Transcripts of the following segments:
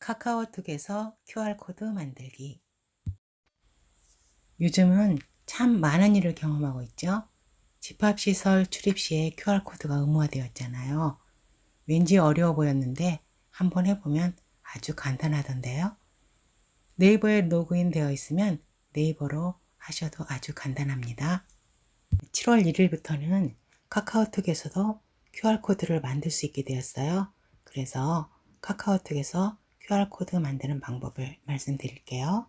카카오톡에서 QR코드 만들기. 요즘은 참 많은 일을 경험하고 있죠. 집합시설 출입 시에 QR코드가 의무화되었잖아요. 왠지 어려워 보였는데 한번 해보면 아주 간단하던데요. 네이버에 로그인 되어 있으면 네이버로 하셔도 아주 간단합니다. 7월 1일부터는 카카오톡에서도 QR코드를 만들 수 있게 되었어요. 그래서 카카오톡에서 QR코드 만드는 방법을 말씀드릴게요.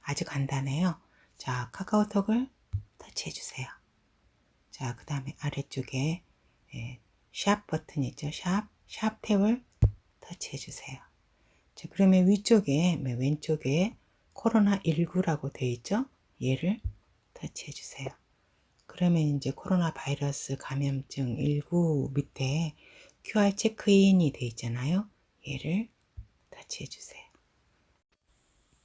아주 간단해요. 자, 카카오톡을 터치해 주세요. 자, 그 다음에 아래쪽에 예, 샵 버튼 있죠? 샵, 샵 탭을 터치해 주세요. 자, 그러면 위쪽에, 맨 왼쪽에 코로나19라고 되어 있죠? 얘를 터치해 주세요. 그러면 이제 코로나 바이러스 감염증 19 밑에 QR 체크인이 되어 있잖아요. 얘를 터치해 주세요.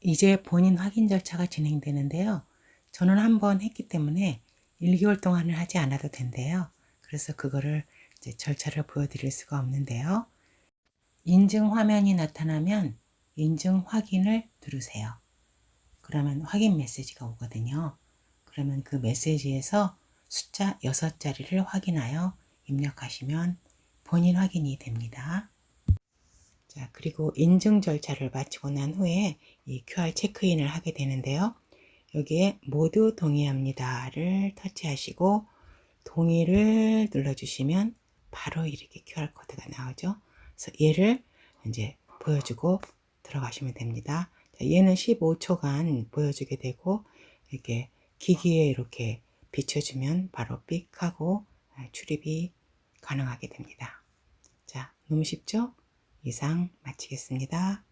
이제 본인 확인 절차가 진행되는데요. 저는 한 번 했기 때문에 1개월 동안은 하지 않아도 된대요. 그래서 그거를 이제 절차를 보여드릴 수가 없는데요. 인증 화면이 나타나면 인증 확인을 누르세요. 그러면 확인 메시지가 오거든요. 그러면 그 메시지에서 숫자 6자리를 확인하여 입력하시면 본인 확인이 됩니다. 자, 그리고 인증 절차를 마치고 난 후에 이 QR 체크인을 하게 되는데요. 여기에 모두 동의합니다를 터치하시고 동의를 눌러주시면 바로 이렇게 QR코드가 나오죠. 그래서 얘를 이제 보여주고 들어가시면 됩니다. 자, 얘는 15초간 보여주게 되고 이렇게 기기에 이렇게 비춰주면 바로 삑 하고 출입이 가능하게 됩니다. 자, 너무 쉽죠? 이상 마치겠습니다.